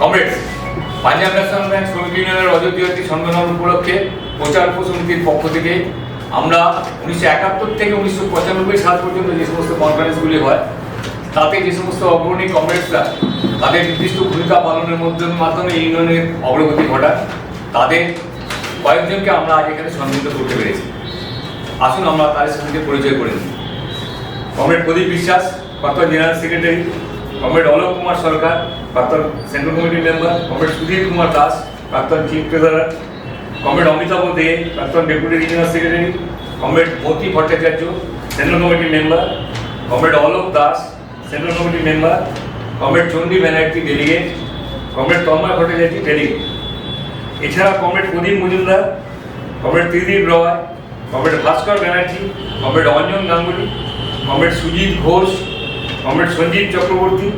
Comrades Punjab National Bank শ্রমিক ইউনিয়নের রজত জয়ন্তী সম্মেলন উপলক্ষে প্রচার প্রসমিতির পক্ষ থেকে আমরা উনিশশো একাত্তর থেকে উনিশশো পঁচানব্বই সাল পর্যন্ত যে সমস্ত কনফারেন্সগুলি হয়, তাতে যে সমস্ত অগ্রণী কমরেডসরা তাদের নির্দিষ্ট ভূমিকা পালনের মধ্যে মাধ্যমে ইউনিয়নের অগ্রগতি ঘটায়, তাদের কয়েকজনকে আমরা আজ এখানে সম্মিলিত করতে পেরেছি। আসুন আমরা তাদের সঙ্গে পরিচয় করে নিই। কমরেড প্রদীপ বিশ্বাস প্রাক্তন general secretary, comrade Alok Kumar Sarkar প্রাক্তন central committee member comrade Sudhir Kumar Das প্রাক্তন chief treasurer comrade Amitabha De প্রাক্তন deputy regional secretary comrade Moti Bhattacharya central committee member comrade Alok Das central committee member comrade Chandi Banerjee delegate comrade Tanmoy Bhattacharya delegate এছাড়া comrade Pradip Majumdar comrade Tridip Roy comrade Bhaskar Banerjee comrade Anjan Ganguly comrade Sujit Ghosh comrade Sanjib Chakraborty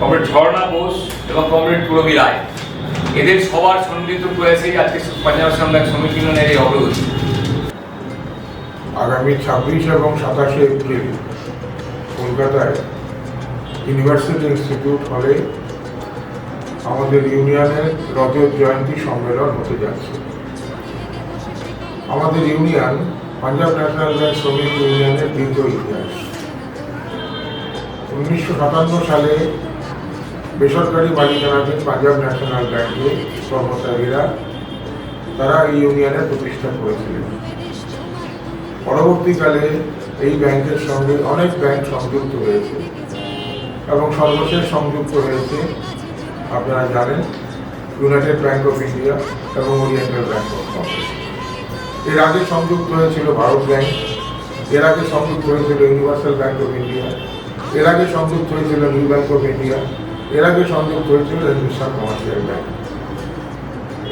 comrade Jharna Bose এবং comrade Purabi রায়। এদের সবার সম্মিলিত প্রয়াসেই আজকে পাঞ্জাব সামলাক শ্রমিক এই অগ্রগতি আগামী ছাব্বিশ এবং সাতাশে এপ্রিল কলকাতায় ইউনিভার্সিটি ইনস্টিটিউট হলে আমাদের ইউনিয়নের রজত জয়ন্তী সম্মেলন হতে যাচ্ছে। আমাদের ইউনিয়ন পাঞ্জাব ন্যাশনাল ব্যাংক শ্রমিক ইউনিয়নের দীর্ঘ ইতিহাস। উনিশশো সাতান্ন সালে বেসরকারি মালিকানাধীন পাঞ্জাব ন্যাশনাল ব্যাংকে কর্মচারীরা তারা এই ইউনিয়নের প্রতিষ্ঠা করেছিলেন। পরবর্তীকালে এই ব্যাংকের সঙ্গে অনেক ব্যাংক সংযুক্ত হয়েছে এবং সর্বশেষ সংযুক্ত হয়েছে, আপনারা জানেন, ইউনাইটেড ব্যাংক অফ ইন্ডিয়া এবং ওরিয়েন্টাল ব্যাংক অফ এর আগে সংযুক্ত হয়েছিল ভারত ব্যাংক, এর আগে সংযুক্ত হয়েছিল ইউনিভার্সাল ব্যাংক অফ ইন্ডিয়া, এর আগে সংযুক্ত হয়েছিল নিউ ব্যাংক অফ ইন্ডিয়া আগে সংযুক্ত হয়েছিল হিন্দুস্তান কমার্শিয়াল ব্যাংক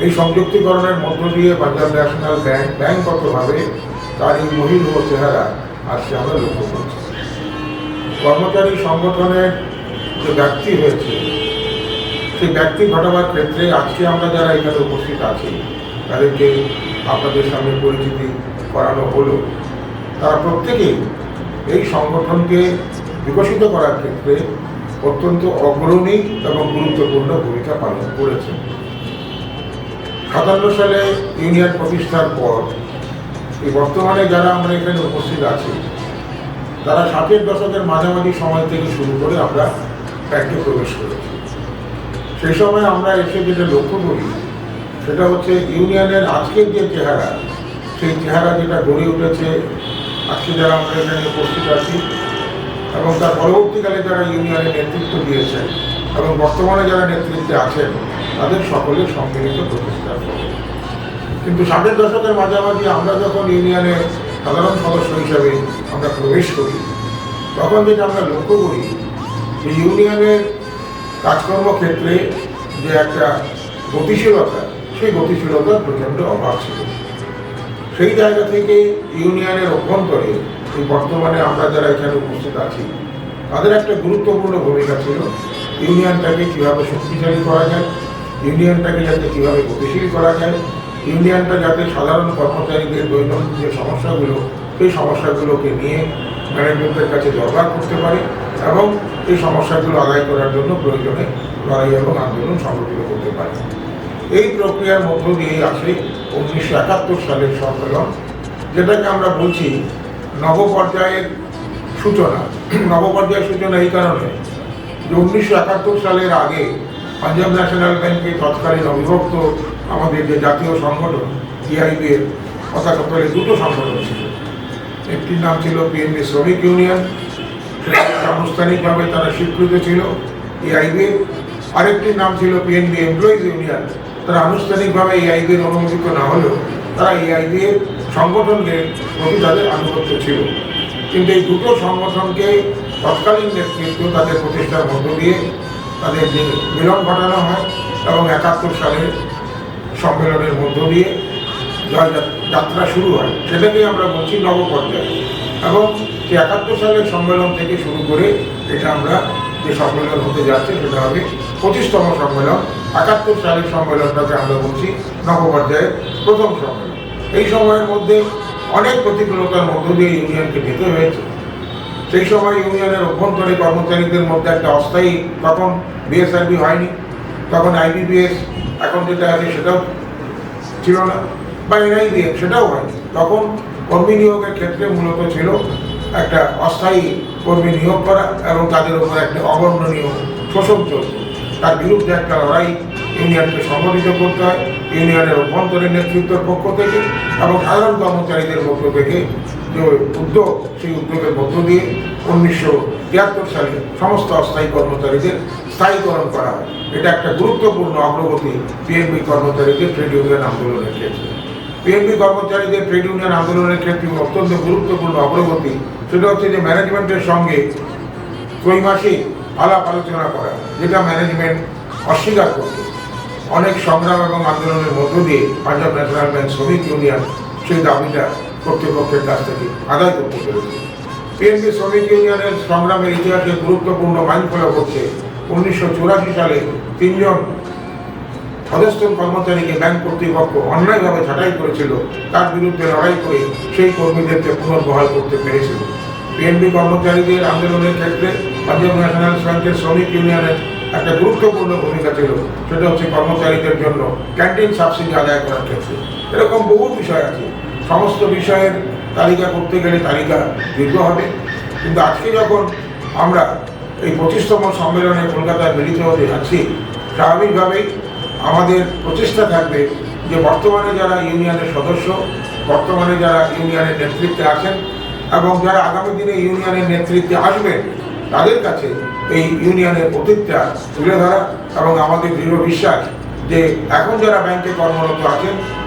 এই সংযুক্তিকরণের মধ্য দিয়ে পাঞ্জাব ন্যাশনাল ব্যাংক ব্যাংকগতভাবে তার এই মহিল ও চেহারা আজকে আমরা লক্ষ্য করছি। কর্মচারী সংগঠনের যে ব্যক্তি হয়েছে, সেই ব্যক্তি ঘটাবার ক্ষেত্রে আজকে আমরা যারা এখানে উপস্থিত আছি, তাদেরকে আপনাদের সামনে পরিচিতি করানো হলো। তারা প্রত্যেকেই এই সংগঠনকে বিকশিত করার ক্ষেত্রে অত্যন্ত অগ্রণী এবং গুরুত্বপূর্ণ ভূমিকা পালন করেছে। সাতান্ন সালে ইউনিয়ন প্রতিষ্ঠার পর, এই বর্তমানে যারা আমরা এখানে উপস্থিত আছি, তারা ষাটের দশকের মাঝামাঝি সময় থেকে শুরু করে আমরা ব্যাংকে প্রবেশ করেছি। সেই সময় আমরা এসে যেটা লক্ষ্য করি, সেটা হচ্ছে ইউনিয়নের আজকের যে চেহারা, সেই চেহারা যেটা গড়ে উঠেছে, আজকে যারা আমরা এখানে উপস্থিত আছি এবং তার পরবর্তীকালে যারা ইউনিয়নের নেতৃত্ব দিয়েছেন এবং বর্তমানে যারা নেতৃত্বে আছেন, তাদের সকলের সম্মিলিত প্রচেষ্টার ফলে কিন্তু ষাটের দশকের মাঝামাঝি আমরা যখন ইউনিয়নের সাধারণ সদস্য হিসাবে আমরা প্রবেশ করি, তখন যেটা আমরা লক্ষ্য করি, যে ইউনিয়নের কাজকর্ম ক্ষেত্রে যে একটা গতিশীলতা, সেই গতিশীলতার প্রচণ্ড অভাব ছিল। সেই জায়গা থেকে ইউনিয়নের অভ্যন্তরে এই বর্তমানে আমরা যারা এখানে উপস্থিত আছি, তাদের একটা গুরুত্বপূর্ণ ভূমিকা ছিল ইউনিয়নটাকে কীভাবে শক্তিশালী করা যায়, ইউনিয়নটাকে যাতে কীভাবে গতিশীল করা যায়, ইউনিয়নটা যাতে সাধারণ কর্মচারীদের দৈনন্দিন যে সমস্যাগুলো, সেই সমস্যাগুলোকে নিয়ে ম্যানেজমেন্টের কাছে দরবার করতে পারে এবং এই সমস্যাগুলো আদায় করার জন্য প্রয়োজনে লড়াই এবং আন্দোলন সংগঠিত করতে পারে। এই প্রক্রিয়ার মধ্য দিয়েই আসে উনিশশো একাত্তর সালের সম্মেলন, যেটাকে আমরা বলছি নবপর্যায়ের সূচনা। নবপর্যায়ের সূচনা এই কারণে যে উনিশশো একাত্তর সালের আগে পাঞ্জাব ন্যাশনাল ব্যাংকে তৎকালীন অবিভক্ত আমাদের যে জাতীয় সংগঠন ইআইবি এর পতাকাতলে দুটো সংগঠন ছিল। একটির নাম ছিল পিএনবি শ্রমিক ইউনিয়ন আনুষ্ঠানিকভাবে তারা স্বীকৃত ছিল এআইবির আরেকটির নাম ছিল পিএনবি এমপ্লয়িজ ইউনিয়ন তারা আনুষ্ঠানিকভাবে এআইবির অনুমোদিত না হলেও তারা এআইবি এর সংগঠনকে প্রতি তাদের আনুগত্য ছিল। কিন্তু এই দুটো সংগঠনকে তৎকালীন নেতৃত্ব তাদের প্রতিষ্ঠার মধ্য দিয়ে তাদের যে মিলন ঘটানো হয় এবং একাত্তর সালের সম্মেলনের মধ্য দিয়ে যাত্রা শুরু হয় সেটাকেই আমরা বলছি নবপর্যায়। এবং সেই একাত্তর সালের সম্মেলন থেকে শুরু করে এটা আমরা যে সম্মেলন হতে যাচ্ছে সেটা হবে পঁচিশতম সম্মেলন। একাত্তর সালের সম্মেলনটাকে আমরা বলছি নবপর্যায়ের প্রথম সম্মেলন। এই সময়ের মধ্যে অনেক প্রতিকূলতার মধ্য দিয়ে ইউনিয়নকে যেতে হয়েছে। সেই সময় ইউনিয়নের অভ্যন্তরে কর্মচারীদের মধ্যে একটা অস্থায়ী তখন বিএসআরবি হয়নি। তখন আইবিবিএস এখন যেটা আছে সেটাও ছিল না, বা এনআইবিএম সেটাও হয়নি। তখন কর্মী নিয়োগের ক্ষেত্রে মূলত ছিল একটা অস্থায়ী কর্মী নিয়োগ করা এবং তাদের উপর একটা অবর্ণনীয় শোষণ চলত তার বিরুদ্ধে একটা লড়াই ইউনিয়নকে সংগঠিত করতে হয়, ইউনিয়নের অভ্যন্তরীণ নেতৃত্বের পক্ষ থেকে এবং সাধারণ কর্মচারীদের পক্ষ থেকে যে উদ্যোগ, সেই উদ্যোগের মধ্য দিয়ে উনিশশো তিয়াত্তর সালে সমস্ত অস্থায়ী কর্মচারীদের স্থায়ীকরণ করা হয়। এটা একটা গুরুত্বপূর্ণ অগ্রগতি পিএনবি কর্মচারীদের ট্রেড ইউনিয়ন আন্দোলনের ক্ষেত্রে। পিএনবি কর্মচারীদের ট্রেড ইউনিয়ন আন্দোলনের ক্ষেত্রে অত্যন্ত গুরুত্বপূর্ণ অগ্রগতি, সেটা হচ্ছে যে ম্যানেজমেন্টের সঙ্গে ত্রৈমাসিক আলাপ আলোচনা করা, যেটা ম্যানেজমেন্ট অস্বীকার করত। অনেক সংগ্রাম এবং আন্দোলনের মধ্য দিয়ে পাঞ্জাব ন্যাশনাল ব্যাংক শ্রমিক ইউনিয়ন সেই দাবিটা কর্তৃপক্ষের কাছ থেকে আদায় করতে পেরেছে। পিএনপি শ্রমিক ইউনিয়নের সংগ্রামের ইতিহাসে গুরুত্বপূর্ণ মাইল ফেলা হচ্ছে উনিশশো চুরাশি সালে তিনজন অধস্তন কর্মচারীকে ব্যাংক কর্তৃপক্ষ অন্যায়ভাবে ছাঁটাই করেছিল, তার বিরুদ্ধে লড়াই করে সেই কর্মীদেরকে পুনর্বহাল করতে পেরেছিল। পিএনবি কর্মচারীদের আন্দোলনের ক্ষেত্রে পাঞ্জাব ন্যাশনাল ব্যাংকের শ্রমিক ইউনিয়নের একটা গুরুত্বপূর্ণ ভূমিকা ছিল। সেটা হচ্ছে কর্মচারীদের জন্য ক্যান্টিন সাবসিডি আদায় করার ক্ষেত্রে। এরকম বহু বিষয় আছে। সমস্ত বিষয়ের তালিকা করতে গেলে তালিকা দীর্ঘ হবে। কিন্তু আজকে যখন আমরা এই পঁচিশতম সম্মেলনে কলকাতায় মিলিত হতে যাচ্ছি, স্বাভাবিকভাবেই আমাদের প্রচেষ্টা থাকবে যে বর্তমানে যারা ইউনিয়নের সদস্য, বর্তমানে যারা ইউনিয়নের নেতৃত্বে আছেন এবং যারা আগামী দিনে ইউনিয়নের নেতৃত্বে আসবেন তাদের কাছে এই ইউনিয়নের অতীতটা তুলে ধরা এবং আমাদের দৃঢ় বিশ্বাস যে এখন যারা ব্যাংকে কর্মরত আছেন